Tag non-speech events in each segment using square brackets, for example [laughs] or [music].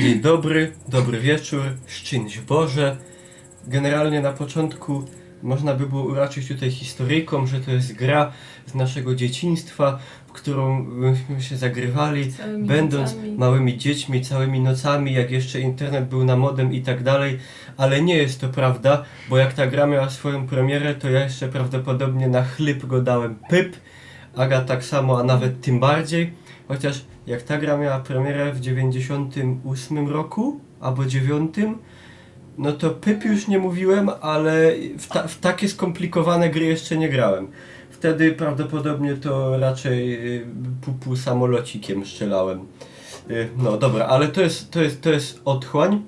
Dzień dobry, dobry wieczór, szczęść Boże. Generalnie na początku można by było uraczyć tutaj historyjką, że to jest gra z naszego dzieciństwa, w którą myśmy się zagrywali, Całymi będąc nocami. małymi dziećmi, całymi nocami, jak jeszcze internet był na modem i tak dalej, ale nie jest to prawda, bo jak ta gra miała swoją premierę, to ja jeszcze prawdopodobnie na chleb go dałem pyp, Aga tak samo, a nawet tym bardziej, chociaż jak ta gra miała premierę w 98 roku, albo 9, no to pyp już nie mówiłem, ale w, ta, w takie skomplikowane gry jeszcze nie grałem. Wtedy prawdopodobnie to raczej y, pupu samolocikiem strzelałem. Y, No dobra, ale to jest, to jest, to jest otchłań.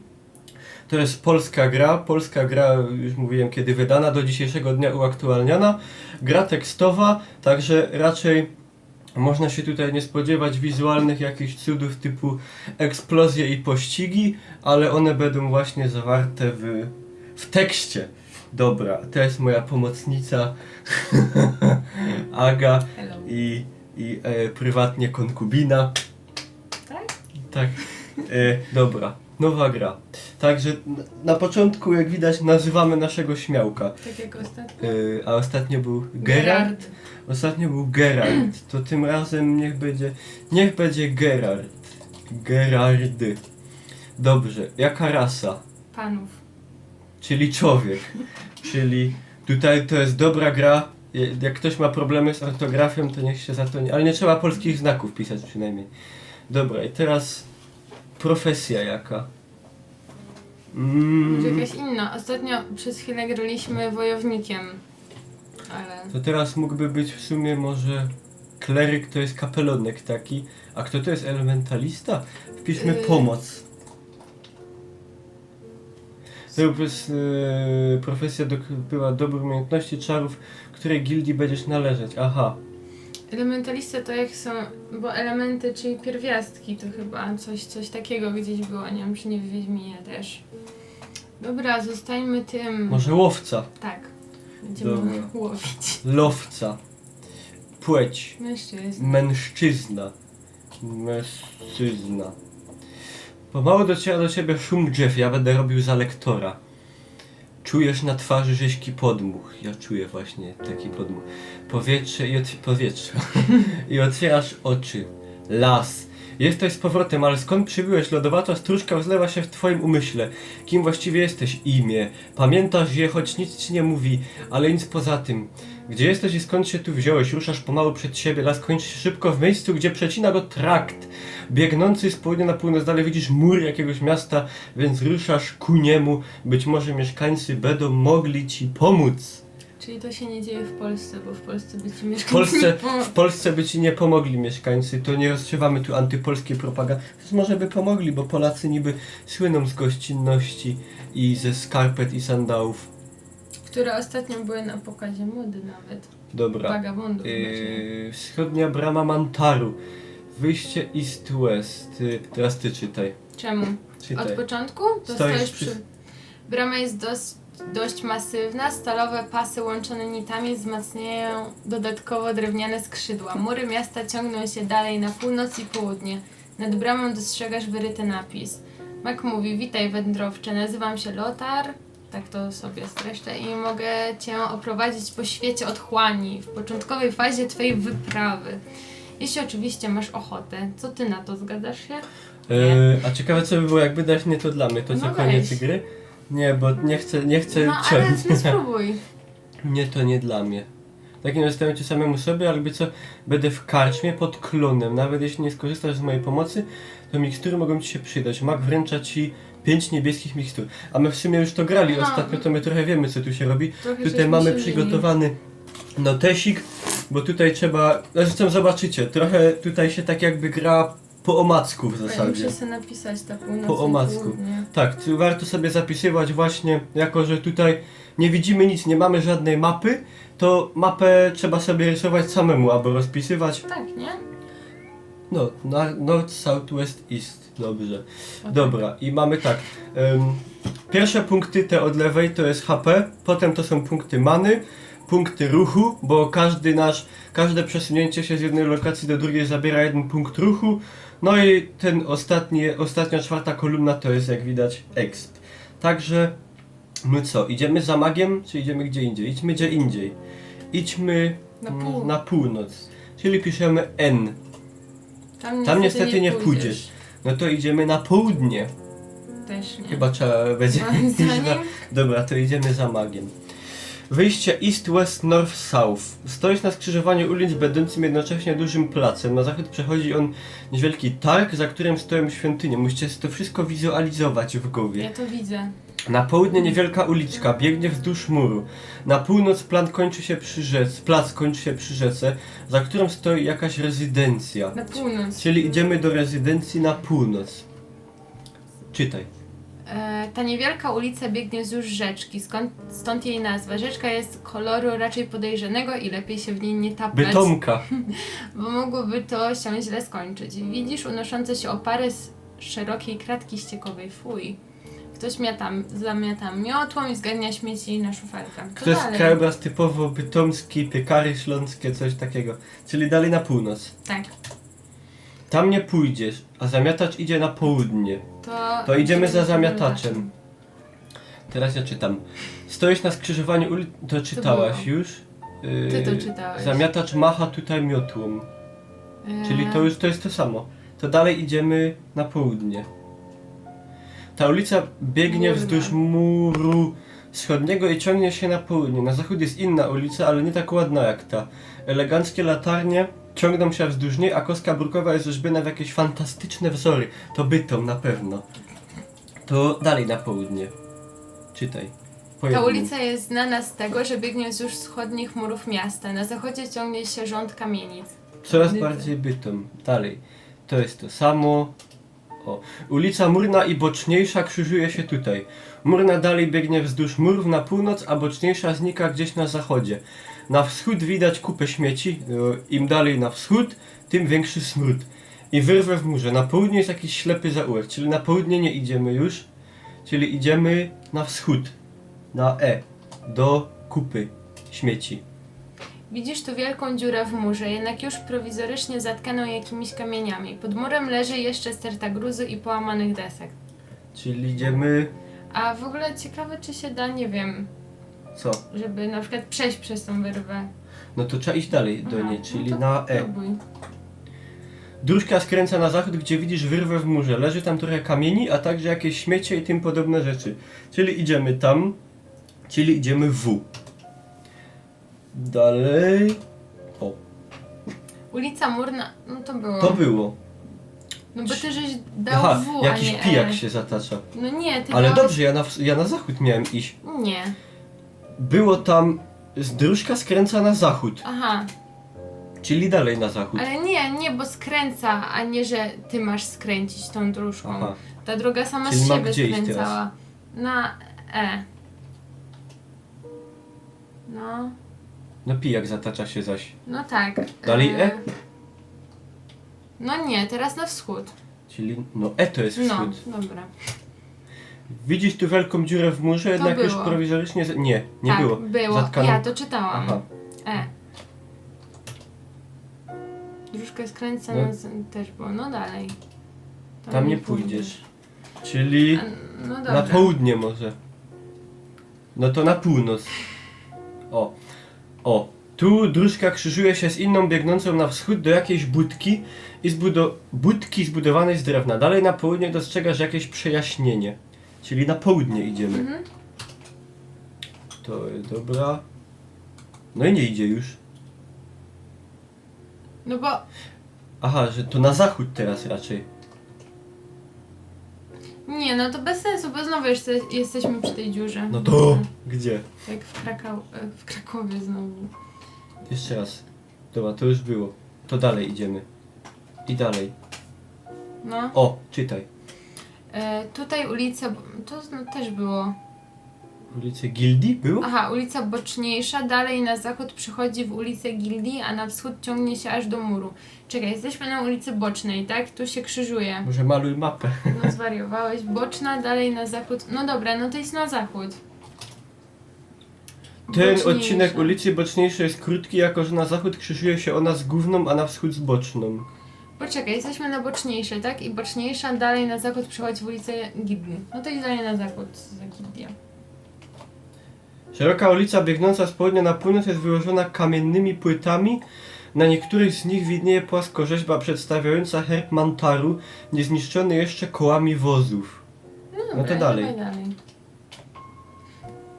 To jest polska gra. Polska gra, już mówiłem kiedy wydana, do dzisiejszego dnia uaktualniana. Gra tekstowa, także raczej można się tutaj nie spodziewać wizualnych jakichś cudów typu eksplozje i pościgi, ale one będą właśnie zawarte w, w tekście. Dobra, to jest moja pomocnica [laughs] Aga Hello. i, i e, prywatnie konkubina. Tak? Tak. E, dobra, nowa gra. Także na, początku, jak widać, nazywamy naszego śmiałka. Tak jak ostatnio. E, a ostatnio był Gerard. Ostatnio był Gerard. To tym razem niech będzie. Niech będzie Gerard. Gerardy. Dobrze. Jaka rasa? Panów. Czyli człowiek. Czyli tutaj to jest dobra gra. Jak ktoś ma problemy z ortografią, to niech się za to nie. Ale nie trzeba polskich znaków pisać przynajmniej. Dobra, i teraz profesja jaka? Może Mm, jakaś inna. Ostatnio przez chwilę graliśmy wojownikiem. Ale. to teraz mógłby być w sumie może kleryk to jest kapelonek taki. A kto to jest elementalista? Wpiszmy Yy. pomoc. To jest yy, profesja do, była dobór umiejętności czarów, której gildii będziesz należeć. Aha. Elementalista to jak są. Bo elementy, czyli pierwiastki, to chyba coś, coś takiego gdzieś było. Nie wiem, czy nie w Wiedźminie też. Dobra, zostańmy tym. Może łowca. Tak. Będziemy Dobra. [laughs] łowić. Lowca. Płeć. Mężczyzn. Mężczyzna. Mężczyzna. Pomału dociera do ciebie szum drzew, ja będę robił za lektora. Czujesz na twarzy rzeźki podmuch. Ja czuję właśnie taki podmuch. Powietrze i otw- powietrze. [laughs] I otwierasz oczy. Las. Jesteś z powrotem, ale skąd przybyłeś? Lodowata stróżka rozlewa się w twoim umyśle. Kim właściwie jesteś? Imię. Pamiętasz je, choć nic ci nie mówi, ale nic poza tym. Gdzie jesteś i skąd się tu wziąłeś? Ruszasz pomału przed siebie, las kończy się szybko w miejscu, gdzie przecina go trakt. Biegnący z południa na północ dalej widzisz mur jakiegoś miasta, więc ruszasz ku niemu. Być może mieszkańcy będą mogli ci pomóc. Czyli to się nie dzieje w Polsce, bo w Polsce by ci W mieszkańcy Polsce, nie pom- w Polsce by ci nie pomogli mieszkańcy, to nie rozsiewamy tu antypolskiej propagandy. Może by pomogli, bo Polacy niby słyną z gościnności i ze skarpet i sandałów. Które ostatnio były na pokazie mody nawet. Dobra. Vagabondów. Yy, wschodnia brama Mantaru. Wyjście East-West. Yy, teraz ty czytaj. Czemu? Od Czytaj. początku? To Stoisz stoisz przy- przy... Brama jest dość, dość masywna, stalowe pasy łączone nitami wzmacniają dodatkowo drewniane skrzydła. Mury miasta ciągną się dalej na północ i południe. Nad bramą dostrzegasz wyryty napis. Mak mówi, witaj wędrowcze, nazywam się Lotar, tak to sobie streszczę i mogę Cię oprowadzić po świecie otchłani w początkowej fazie Twojej wyprawy. Jeśli oczywiście masz ochotę, co Ty na to, zgadzasz się? Yy, a ciekawe co by było jakby dać nie to dla mnie, to co No koniec weź. gry? Nie, bo nie chcę, nie chcę No ale ciąć. no, [laughs] spróbuj. [laughs] Nie, to nie dla mnie. Tak zostawiam cię samemu sobie, jakby co, będę w karczmie pod klonem. Nawet jeśli nie skorzystasz z mojej pomocy, to mikstury mogą ci się przydać. Mag wręcza ci pięć niebieskich mikstur. A my w sumie już to grali No. ostatnio, to my trochę wiemy co tu się robi. Trochę Tutaj żeśmy mamy się przygotowany notesik, bo tutaj trzeba, zresztą zobaczycie, trochę tutaj się tak jakby gra po omacku w mieli. zasadzie. Muszę sobie napisać ta północ Po i omacku. Tak, tu warto sobie zapisywać właśnie, jako że tutaj nie widzimy nic, nie mamy żadnej mapy, to mapę trzeba sobie rysować samemu albo rozpisywać. Tak, nie? No, na, north, south, west, east. Dobrze. Okej. Dobra, i mamy tak. pierwsze punkty te od lewej to jest HP, potem to są punkty many, punkty ruchu, bo każdy nasz, każde przesunięcie się z jednej lokacji do drugiej zabiera jeden punkt ruchu. No i ten ostatni, ostatnia czwarta kolumna to jest jak widać exp. Także my co, idziemy za magiem, czy idziemy gdzie indziej? Idźmy gdzie indziej. Idźmy Na pół. na północ, czyli piszemy N. Tam, Tam niestety nie pójdziesz. No to idziemy na południe. Też nie. Chyba trzeba będzie Moim [laughs] iść zdaniem Dobra, to idziemy za magiem. Wyjście East, West, North, South. Stoisz na skrzyżowaniu ulic będącym jednocześnie dużym placem. Na zachód przechodzi on niewielki targ, za którym stoją świątynie. Musicie to wszystko wizualizować w głowie. Ja to widzę. Na południe niewielka uliczka biegnie wzdłuż muru. Na północ plan kończy się przy rzece, plac kończy się przy rzece, za którą stoi jakaś rezydencja. Na północ. Czyli idziemy do rezydencji na północ. Czytaj. E, ta niewielka ulica biegnie wzdłuż rzeczki, skąd, stąd jej nazwa. Rzeczka jest koloru raczej podejrzanego i lepiej się w niej nie taplać, Bytomka. [laughs] bo mogłoby to się źle skończyć. Widzisz unoszące się opary z szerokiej kratki ściekowej. Fuj. Ktoś miata, zamiata miotłą i zgarnia śmieci na szufelkę. Co To jest dalej? krajobraz typowo bytomski, piekary śląskie, coś takiego. Czyli dalej na północ. Tak. Tam nie pójdziesz, a zamiatacz idzie na południe. To, To idziemy za za zamiataczem. Teraz ja czytam. Stoisz na skrzyżowaniu ulic... To czytałaś było. już? Yy, Ty to czytałeś. Zamiatacz macha tutaj miotłą. Czyli to już to jest to samo. To dalej idziemy na południe. Ta ulica biegnie wzdłuż muru wschodniego i ciągnie się na południe. Na zachód jest inna ulica, ale nie tak ładna jak ta. Eleganckie latarnie ciągną się wzdłuż niej, a kostka brukowa jest rzeźbiona w jakieś fantastyczne wzory. To bytom na pewno. To dalej na południe. Czytaj. Po Ta jednym. ulica jest znana z tego, że biegnie wzdłuż wschodnich murów miasta. Na zachodzie ciągnie się rząd kamienic. Coraz bardziej bytom. Dalej. To jest to samo. O. Ulica Murna i boczniejsza krzyżuje się tutaj. Murna dalej biegnie wzdłuż murów na północ, a boczniejsza znika gdzieś na zachodzie. Na wschód widać kupę śmieci. No, Im dalej na wschód, tym większy smród. I wyrwę w murze. Na południe jest jakiś ślepy zaułek, czyli na południe nie idziemy już. Czyli idziemy na wschód. Na E. Do kupy śmieci. Widzisz tu wielką dziurę w murze, jednak już prowizorycznie zatkaną jakimiś kamieniami. Pod murem leży jeszcze sterta gruzu i połamanych desek. Czyli idziemy. A w ogóle ciekawe, czy się da, nie wiem, Co? żeby na przykład przejść przez tą wyrwę. No to trzeba iść dalej do Aha, niej, czyli no to na E. Próbuj. Dróżka skręca na zachód, gdzie widzisz wyrwę w murze. Leży tam trochę kamieni, a także jakieś śmiecie i tym podobne rzeczy. Czyli idziemy tam, czyli idziemy w. Dalej. O, Ulica Murna, no to było. to było. No bo ty żeś dał Aha, W, a jakiś nie pijak E. się zatacza. No nie, ty Ale dałeś... dobrze, ja na, ja na zachód miałem iść. Nie. Było tam. z- Dróżka skręca na zachód, Aha, czyli dalej na zachód. ale nie, nie, bo skręca, a nie, że ty masz skręcić tą dróżką. Aha. Ta droga sama Czyli z mam siebie gdzie iść skręcała. Na E. No, No pijak zatacza się zaś. no tak. Dalej E? No nie, teraz na wschód. Czyli, no E to jest No, wschód. dobra. Widzisz tu wielką dziurę w murze, jednak już było. prowizorycznie... z- Nie, nie tak, było. było. Zatkano- Ja to czytałam. Aha. E. Dróżka skręca No. z... też było. No dalej. Tam nie pójdziesz. Czyli A, No na południe może. No to na północ. O. O. Tu dróżka krzyżuje się z inną biegnącą na wschód do jakiejś budki i zbudo budki zbudowanej z drewna. Dalej na południe dostrzegasz jakieś przejaśnienie. Czyli na południe idziemy. Mhm. To jest dobra. No i nie idzie już. No bo Aha, że to na zachód teraz raczej. Nie, no to bez sensu, bo znowu jeszcze jesteśmy przy tej dziurze. No to gdzie? Jak w, Krakau e, w Krakowie znowu. Jeszcze raz. Dobra, to już było. To dalej idziemy. I dalej. No. O, czytaj. E, tutaj ulica, to no, też było. Ulicę Gildii było? Aha, ulica Boczniejsza, dalej na zachód przychodzi w ulicę Gildii, a na wschód ciągnie się aż do muru. Czekaj, jesteśmy na ulicy Bocznej, tak? Tu się krzyżuje. Może maluj mapę. No zwariowałeś. Boczna, dalej na zachód. No dobra, no to jest na zachód. Ten Boczniejsza. odcinek ulicy Boczniejszej jest krótki, jako że na zachód krzyżuje się ona z główną, a na wschód z boczną. Poczekaj, jesteśmy na boczniejszej, tak? I boczniejsza dalej na zachód przechodzi w ulicę Gidny. No to i dalej na zachód za Gidnia. Szeroka ulica biegnąca z południa na północ jest wyłożona kamiennymi płytami. Na niektórych z nich widnieje płaskorzeźba przedstawiająca herb Mantaru, niezniszczony jeszcze kołami wozów. No, to dalej. dawaj dalej.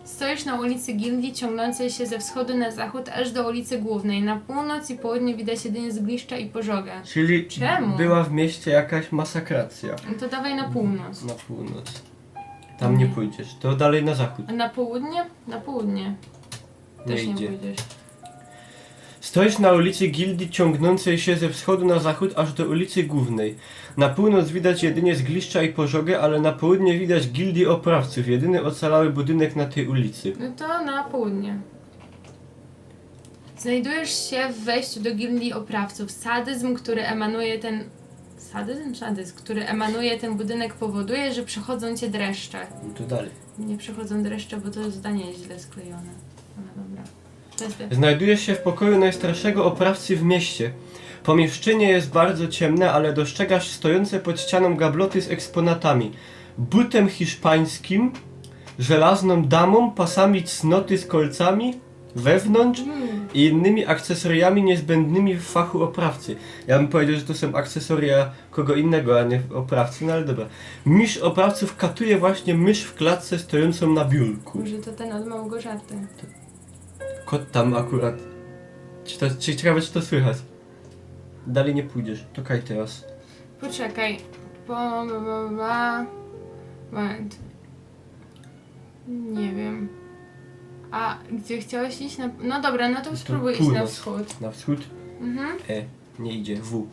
Stoisz na ulicy Gildii ciągnącej się ze wschodu na zachód aż do ulicy Głównej. Na północ i południe widać jedynie zgliszcza i pożogę. Czyli Czemu? była w mieście jakaś masakracja. No to dawaj na północ. Na północ. Tam nie pójdziesz, to dalej na zachód. A na południe? Na południe. Nie Też nie, idzie. pójdziesz. Stoisz na ulicy Gildii ciągnącej się ze wschodu na zachód aż do ulicy Głównej. Na północ widać jedynie zgliszcza i pożogę, ale na południe widać Gildii Oprawców, jedyny ocalały budynek na tej ulicy. No to na południe. Znajdujesz się w wejściu do gildii oprawców. Sadyzm, który emanuje ten... Sadyzm? Sadyzm, który emanuje ten budynek powoduje, że przechodzą cię dreszcze. No to dalej. Nie przechodzą dreszcze, bo to zdanie jest źle sklejone. No dobra. To jest lepiej. Znajdujesz się w pokoju najstarszego oprawcy w mieście. Pomieszczenie jest bardzo ciemne, ale dostrzegasz stojące pod ścianą gabloty z eksponatami. Butem hiszpańskim, żelazną damą, pasami cnoty z kolcami wewnątrz Mm. i innymi akcesoriami niezbędnymi w fachu oprawcy. Ja bym powiedział, że to są akcesoria kogo innego, a nie oprawcy, no ale dobra. Mistrz oprawców katuje właśnie mysz w klatce stojącą na biurku. Może to ten od Małgorzaty. Kot tam akurat. Czy to, czy ciekawe, czy to słychać? Dalej nie pójdziesz. To kaj teraz. Poczekaj. Po... Ba, ba, ba. Moment. Nie wiem. A gdzie chciałeś iść? Na... No dobra, no to To spróbuj iść na północ. wschód. Na wschód Mhm. E. Nie idzie. W.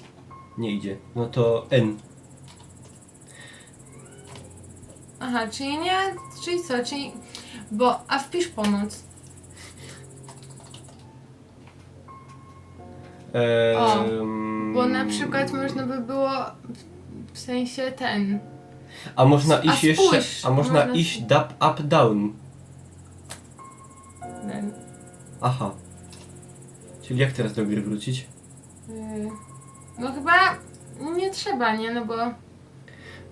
Nie idzie. No to N. Aha, czyli nie, czyli co, czyli... Bo, a wpisz pomoc. Ehm, Bo na przykład można by było w- w sensie ten. A można A iść jeszcze. spójrz, A można można- iść up, up, down. Aha. Czyli jak teraz do gry wrócić? yy, no chyba nie trzeba, nie? No bo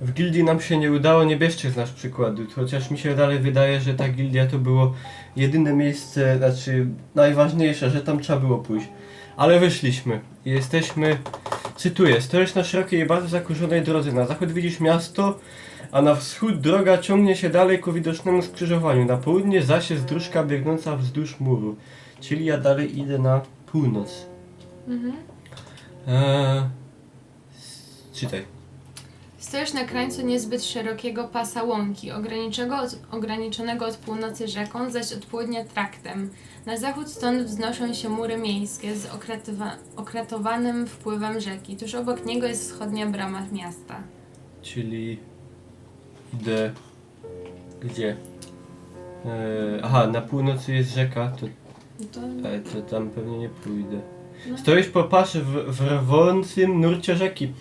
W gildii nam się nie udało, nie bierzcie z nas przykładu, chociaż mi się dalej wydaje, że ta gildia to było jedyne miejsce, znaczy najważniejsze, że tam trzeba było pójść. Ale wyszliśmy i jesteśmy, cytuję, stoisz na szerokiej i bardzo zakurzonej drodze, na zachód widzisz miasto, a na wschód droga ciągnie się dalej ku widocznemu skrzyżowaniu, na południe zaś jest dróżka biegnąca wzdłuż muru, czyli ja dalej idę na północ. mhm. Eee, czytaj. Stoisz na krańcu niezbyt szerokiego pasa łąki, ograniczonego od, ograniczonego od północy rzeką, zaś od południa traktem. Na zachód stąd wznoszą się mury miejskie z okratowa- okratowanym wpływem rzeki. Tuż obok niego jest wschodnia brama miasta. Czyli idę gdzie? Eee, aha, na północy jest rzeka, to, No to, ale to tam pewnie nie pójdę. No. Stoisz po paszy w, w rwącym nurcie rzeki.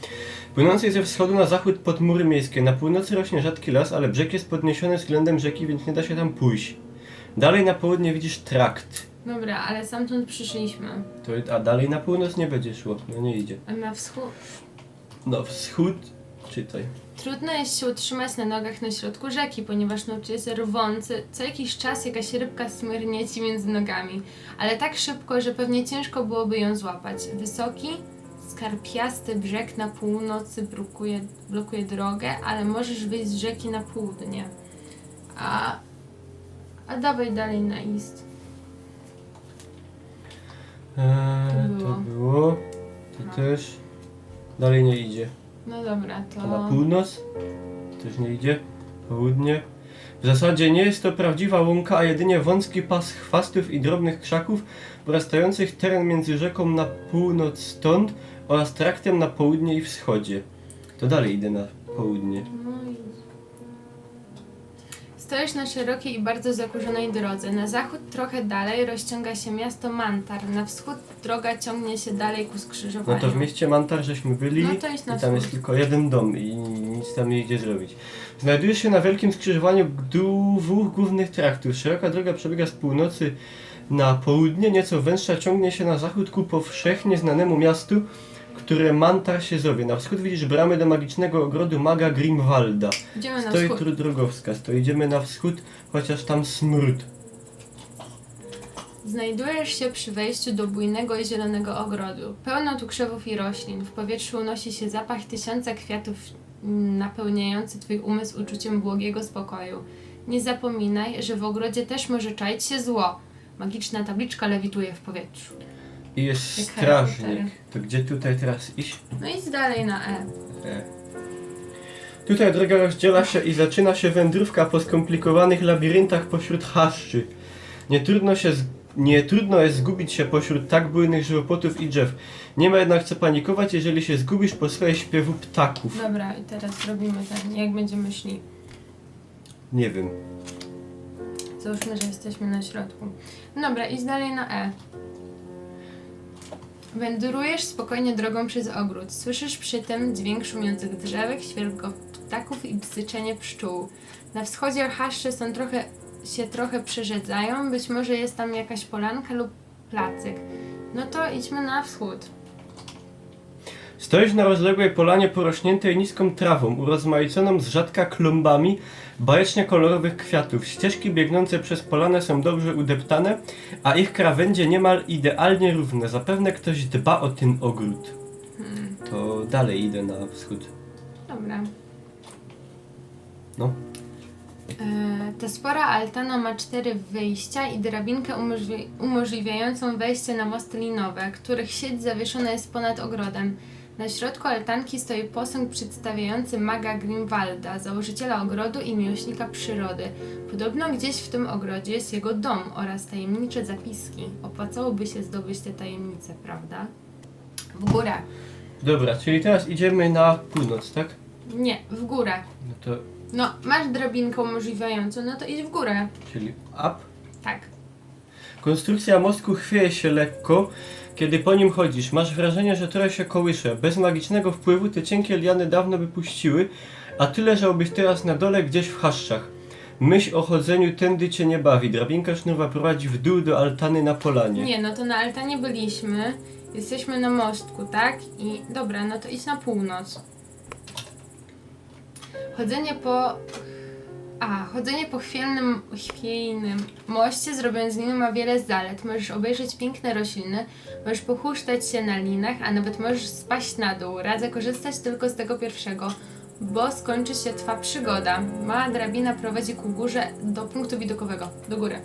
Płynącej ze wschodu na zachód pod mury miejskie. Na północy rośnie rzadki las, ale brzeg jest podniesiony względem rzeki, więc nie da się tam pójść. Dalej na południe widzisz trakt. dobra, ale stamtąd przyszliśmy. To, a dalej na północ nie będzie szło, no nie idzie. A na wschód... No wschód, czytaj. Trudno jest się utrzymać na nogach na środku rzeki, ponieważ nurt jest rwący. Co jakiś czas jakaś rybka smyrnie ci między nogami, ale tak szybko, że pewnie ciężko byłoby ją złapać. Wysoki, skarpiasty brzeg na północy blokuje, blokuje drogę, ale możesz wyjść z rzeki na południe. A, a dawaj dalej na east. Eee, To to było. było. To No. też. Dalej nie idzie. No dobra, to... A na północ? Też nie idzie. Południe. W zasadzie nie jest to prawdziwa łąka, a jedynie wąski pas chwastów i drobnych krzaków porastających teren między rzeką na północ stąd oraz traktem na południe i wschodzie. To dalej idę na południe. No i... Stoisz na szerokiej i bardzo zakurzonej drodze. Na zachód trochę dalej rozciąga się miasto Mantar. Na wschód droga ciągnie się dalej ku No skrzyżowaniu. to w mieście Mantar żeśmy byli No to idź na i tam jest tylko jeden dom i nic tam nie idzie zrobić. Znajdujesz się na wielkim skrzyżowaniu dwóch głównych traktów. Szeroka droga przebiega z północy na południe, nieco węższa ciągnie się na zachód ku powszechnie znanemu miastu, które Mantar się zowie. Na wschód widzisz bramy do magicznego ogrodu maga Grimwalda. Idziemy na Stoi wschód. tu drogowskaz, to idziemy na wschód, chociaż tam smród. Znajdujesz się przy wejściu do bujnego i zielonego ogrodu. Pełno tu krzewów i roślin. W powietrzu unosi się zapach tysiąca kwiatów mm, napełniający twój umysł uczuciem błogiego spokoju. Nie zapominaj, że w ogrodzie też może czaić się zło. Magiczna tabliczka lewituje w powietrzu. I jest Jak Harry Potter. strażnik. To gdzie tutaj teraz iść? No idź dalej na E. E. Tutaj droga rozdziela się i zaczyna się wędrówka po skomplikowanych labiryntach pośród chaszczy. Nie trudno, się z... nie trudno jest zgubić się pośród tak bujnych żywopłotów i drzew. Nie ma jednak co panikować, jeżeli się zgubisz po swoje śpiewu ptaków. Dobra, i teraz robimy ten, jak będziemy szli. Nie wiem. Załóżmy, że jesteśmy na środku. Dobra, idź dalej na E. Wędrujesz spokojnie drogą przez ogród. Słyszysz przy tym dźwięk szumiących drzewek, świergot ptaków i bzyczenie pszczół. Na wschodzie chaszcze są trochę, się trochę przerzedzają, być może jest tam jakaś polanka lub placyk. No to idźmy na wschód. Stoisz na rozległej polanie porośniętej niską trawą, urozmaiconą z rzadka klombami bajecznie kolorowych kwiatów. Ścieżki biegnące przez polanę są dobrze udeptane, a ich krawędzie niemal idealnie równe. Zapewne ktoś dba o ten ogród. Hmm, To dalej idę na wschód. dobra. No. E, ta spora altana ma cztery wyjścia i drabinkę umożli- umożliwiającą wejście na mosty linowe, których sieć zawieszona jest ponad ogrodem. Na środku altanki stoi posąg przedstawiający maga Grimwalda, założyciela ogrodu i miłośnika przyrody. Podobno gdzieś w tym ogrodzie jest jego dom oraz tajemnicze zapiski. Opłacałoby się zdobyć te tajemnice, prawda? W górę. Dobra, czyli teraz idziemy na północ, tak? Nie, w górę. No to, No, masz drabinkę umożliwiającą, no to idź w górę. czyli up. Tak. Konstrukcja mostku chwieje się lekko, kiedy po nim chodzisz. Masz wrażenie, że trochę się kołysze. Bez magicznego wpływu te cienkie liany dawno by puściły, a ty leżałbyś teraz na dole gdzieś w chaszczach. Myśl o chodzeniu tędy cię nie bawi. Drabinka sznurowa prowadzi w dół do altany na polanie. Nie, no to na altanie byliśmy. Jesteśmy na mostku, tak? I dobra, no to idź na północ. Chodzenie po. A, chodzenie po chwiejnym, chwiejnym moście zrobione z liny ma wiele zalet. Możesz obejrzeć piękne rośliny, możesz pochusztać się na linach, a nawet możesz spaść na dół. Radzę korzystać tylko z tego pierwszego, bo skończy się Twa przygoda. Mała drabina prowadzi ku górze do punktu widokowego, do góry.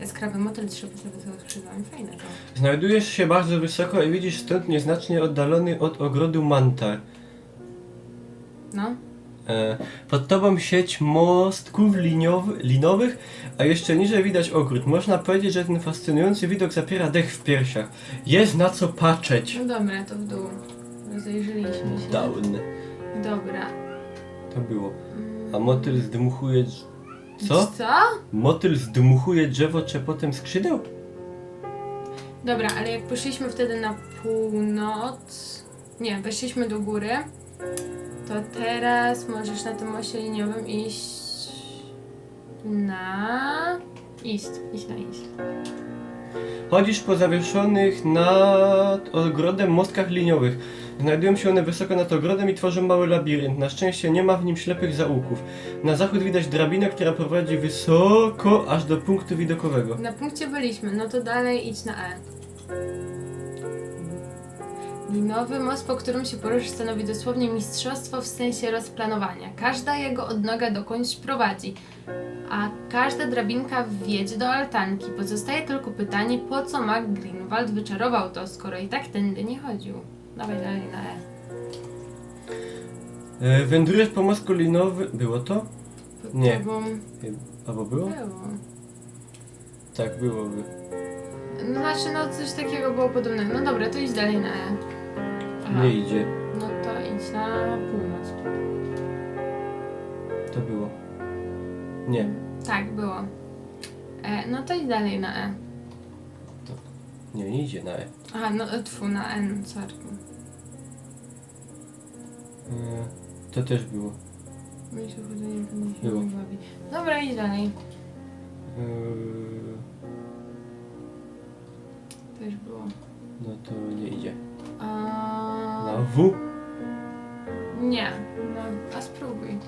Jaskrawy motyl trzy postawy skrzydłami, fajne to. Znajdujesz się bardzo wysoko i widzisz stąd nieznacznie oddalony od ogrodu Mantar. No. E, pod tobą sieć mostków liniowy, linowych, a jeszcze niżej widać ogród. Można powiedzieć, że ten fascynujący widok zapiera dech w piersiach. Jest na co patrzeć. No dobra, to w dół. Rozejrzyliśmy się. Down. Dobra. To było. A motyl zdmuchuje... drz- Co? Co? Motyl zdmuchuje drzewo czepotem skrzydeł? Dobra, ale jak poszliśmy wtedy na północ... Nie, weszliśmy do góry, to teraz możesz na tym moście liniowym iść na... East. Iść na east. Chodzisz po zawieszonych nad ogrodem mostkach liniowych. Znajdują się one wysoko nad ogrodem i tworzą mały labirynt. Na szczęście nie ma w nim ślepych zaułków. Na zachód widać drabinę, która prowadzi wysoko aż do punktu widokowego. Na punkcie byliśmy, no to dalej idź na E. Linowy most, po którym się poruszysz, stanowi dosłownie mistrzostwo w sensie rozplanowania. Każda jego odnoga dokądś prowadzi, a każda drabinka wiedzie do altanki. Pozostaje tylko pytanie, po co Mac Greenwald wyczarował to, skoro i tak tędy nie chodził. Dawaj dalej na E. E, wędrujesz po mostku linowym... Było to? Pod Nie. tobą Albo było? Było. Tak, byłoby. No znaczy, no coś takiego było podobnego. No dobra, to idź dalej na E. Aha. Nie idzie. No to idź na północ. To było. Nie. Tak, było. E, no to idź dalej na E. Nie, nie idzie na E. Aha, no e, tfu, na N, sorry. E, To też było. Mi się chodzenie pewnie się Było. nie bawi. Dobra, idź dalej. E, Też było. No to nie idzie. A... Na W? Nie, no, a spróbuj.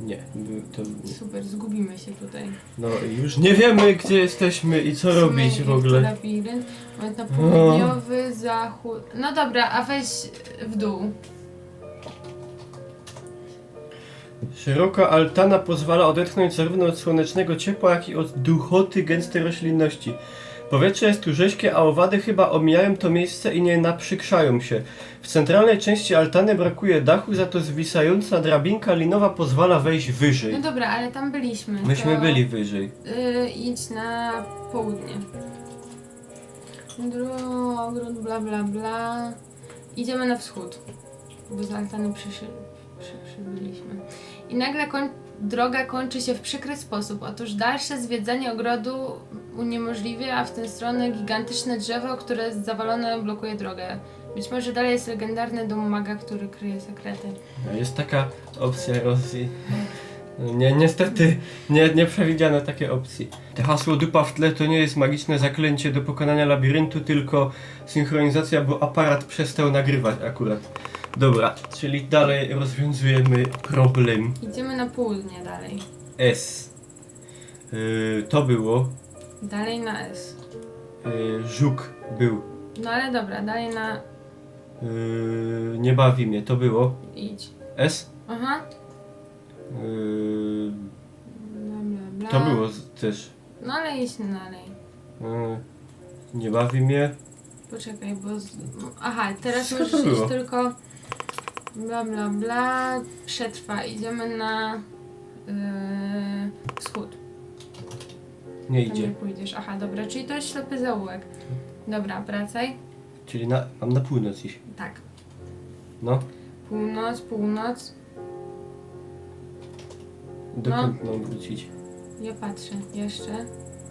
Nie, by- to. Super, zgubimy się tutaj. No i już nie wiemy gdzie jesteśmy i co robić w ogóle. Labirynt, moment na południowy, zachód. No dobra, a weź w dół. Szeroka altana pozwala odetchnąć zarówno od słonecznego ciepła, jak i od duchoty gęstej roślinności. Powietrze jest tu rześkie, a owady chyba omijają to miejsce i nie naprzykrzają się. W centralnej części altany brakuje dachu, za to zwisająca drabinka linowa pozwala wejść wyżej. No dobra, ale tam byliśmy. Myśmy to, byli wyżej. Y, idź na południe. Drogród, bla bla bla. Idziemy na wschód. Bo z altany przyszy, przy, przybyliśmy. I nagle koń, droga kończy się w przykry sposób. Otóż dalsze zwiedzanie ogrodu uniemożliwia, a w tę stronę gigantyczne drzewo, które jest zawalone, blokuje drogę. Być może dalej jest legendarny dom maga, który kryje sekrety. No, Jest taka opcja Rosji. Nie, niestety nie, nie przewidziano takiej opcji. Te hasło dupa w tle to nie jest magiczne zaklęcie do pokonania labiryntu, tylko synchronizacja, bo aparat przestał nagrywać akurat. Dobra, czyli dalej rozwiązujemy problem Idziemy na południe dalej. S. Yy, to było. Dalej na S. Yy, żuk był. No ale dobra, dalej na Yy, nie bawi mnie, to było. idź. S. Aha. Bla, bla, bla. to było z- też. No ale idź dalej. Yy, nie bawi mnie. Poczekaj, bo... Z... Aha, teraz Co to możesz było? iść tylko... Bla, bla, bla. Przetrwa. Idziemy na... Yy, wschód. Nie Tam nie idzie. pójdziesz. Aha, dobra, czyli to jest ślepy zaułek. Dobra, wracaj. Czyli na, mam na północ iść. Tak. No. Północ, północ. Dokąd mam wrócić? Ja patrzę. Jeszcze.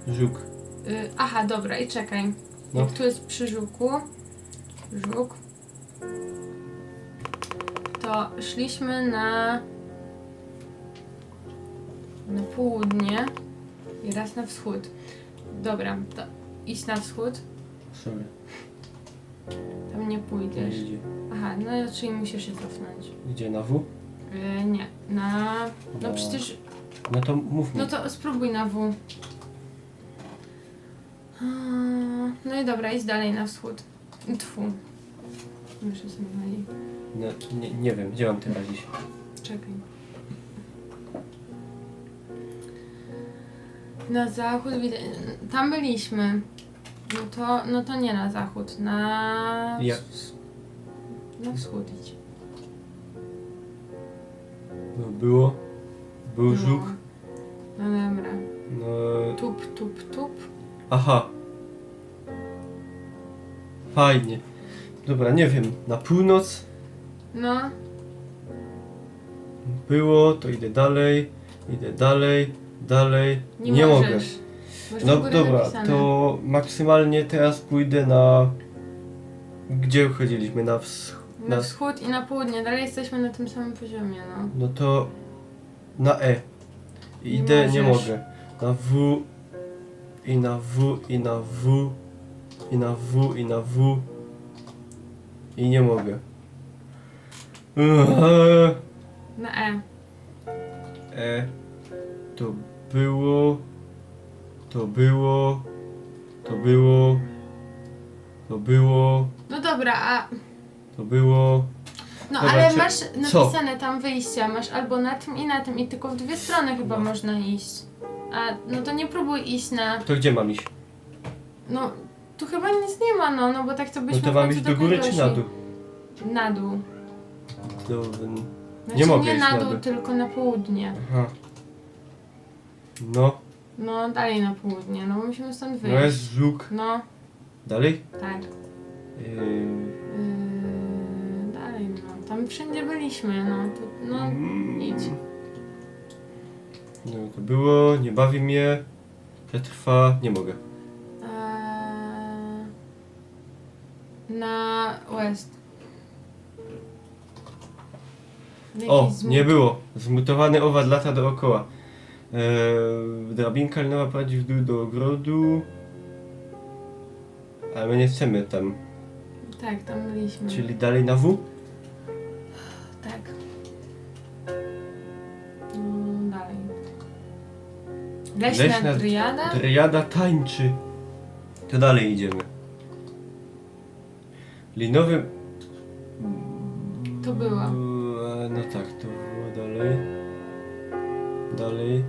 Żuk. Yy, aha, dobra, i czekaj. No. Jak tu jest przy żuku, żuk, to szliśmy na na południe i raz na wschód. Dobra, to iść na wschód, Sorry. tam nie Nie pójdziesz. idzie. Aha, no czyli musisz się cofnąć. Idzie na W? Yy, nie, na... No Na- przecież... No to mów mi. No to spróbuj na W. A, No i dobra, idź dalej na wschód. Tfu. Muszę sobie myli. No, nie, nie wiem, gdzie mam teraz iść? Czekaj. Na zachód widać. Tam byliśmy. No to, no to nie na zachód, na. Ja- Na wschód idź. No było. Był żuk. No dobra. No. Tup, tup, tup. Aha. Fajnie. Dobra, nie wiem. Na północ No, było, to idę dalej. Idę dalej, dalej. nie, mogę. Masz No u góry dobra, napisane. to maksymalnie teraz pójdę na. Gdzie chodziliśmy? Na wschód. Na wschód i na południe. Dalej jesteśmy na tym samym poziomie, no. No to na E. Idę, nie możesz. mogę. Na W i na W i na W i na W i na W i nie mogę. Eee, Na E. E. To było. To było. To było. To było. No dobra, a. To było. No Dobra, ale czy- masz co? napisane tam wyjścia. Masz albo na tym i na tym i tylko w dwie strony chyba No. można iść. A no to nie próbuj iść na. To gdzie mam iść? No tu chyba nic nie ma, no, no bo tak to byśmy No to w mam końcu iść do góry czy doszli. na dół? Na dół. Do... Znaczy, mogę nie iść na na dół, dół. tylko na południe. Aha. No, No dalej na południe, no musimy stąd no wyjść. jest żuk. No, Dalej? tak. Yy, Yy, dalej, no. Tam wszędzie byliśmy, no. To, no, mm, idź. No to było, nie bawi mnie. Przetrwa, nie mogę. Eee, na West. Jakiś O, nie było. Zmutowany owad lata dookoła. Eee, drabinka linowa prowadzi w dół do ogrodu. Ale my nie chcemy tam. Tak, tam byliśmy. Czyli dalej na W? Tak. Mm, dalej. Leśna, Leśna triada? Dryada tańczy. To dalej idziemy. Linowy... To była. No tak, to było dalej. Dalej.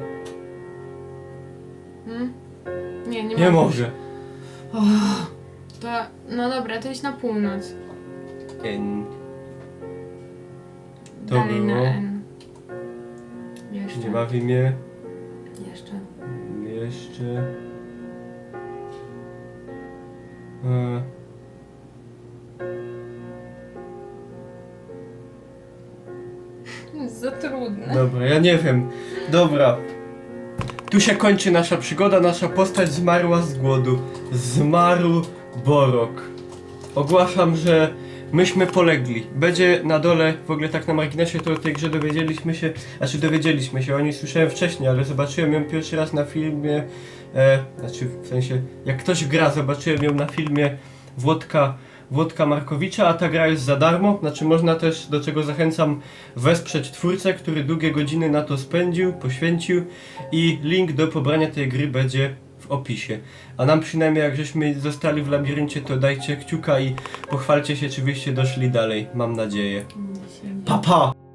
Hmm? Nie, nie, Nie ma. może. To, no dobra, to idź na północ. N. To Dalej na było. N. Jeszcze. Nie bawi mnie. Jeszcze. Jeszcze. E, nie wiem. Dobra. Tu się kończy nasza przygoda. Nasza postać zmarła z głodu. Zmarł Borok. Ogłaszam, że myśmy polegli. Będzie na dole, w ogóle tak na marginesie, to o tej grze dowiedzieliśmy się, znaczy dowiedzieliśmy się, o niej słyszałem wcześniej, ale zobaczyłem ją pierwszy raz na filmie, e, znaczy w sensie, jak ktoś gra, zobaczyłem ją na filmie Włodka, Włodka Markowicza, a ta gra jest za darmo, znaczy można też, do czego zachęcam, wesprzeć twórcę, który długie godziny na to spędził, poświęcił i link do pobrania tej gry będzie w opisie. A nam przynajmniej jak żeśmy zostali w labiryncie, to dajcie kciuka i pochwalcie się, czy wyście doszli dalej. Mam nadzieję. Dziesięć. Papa!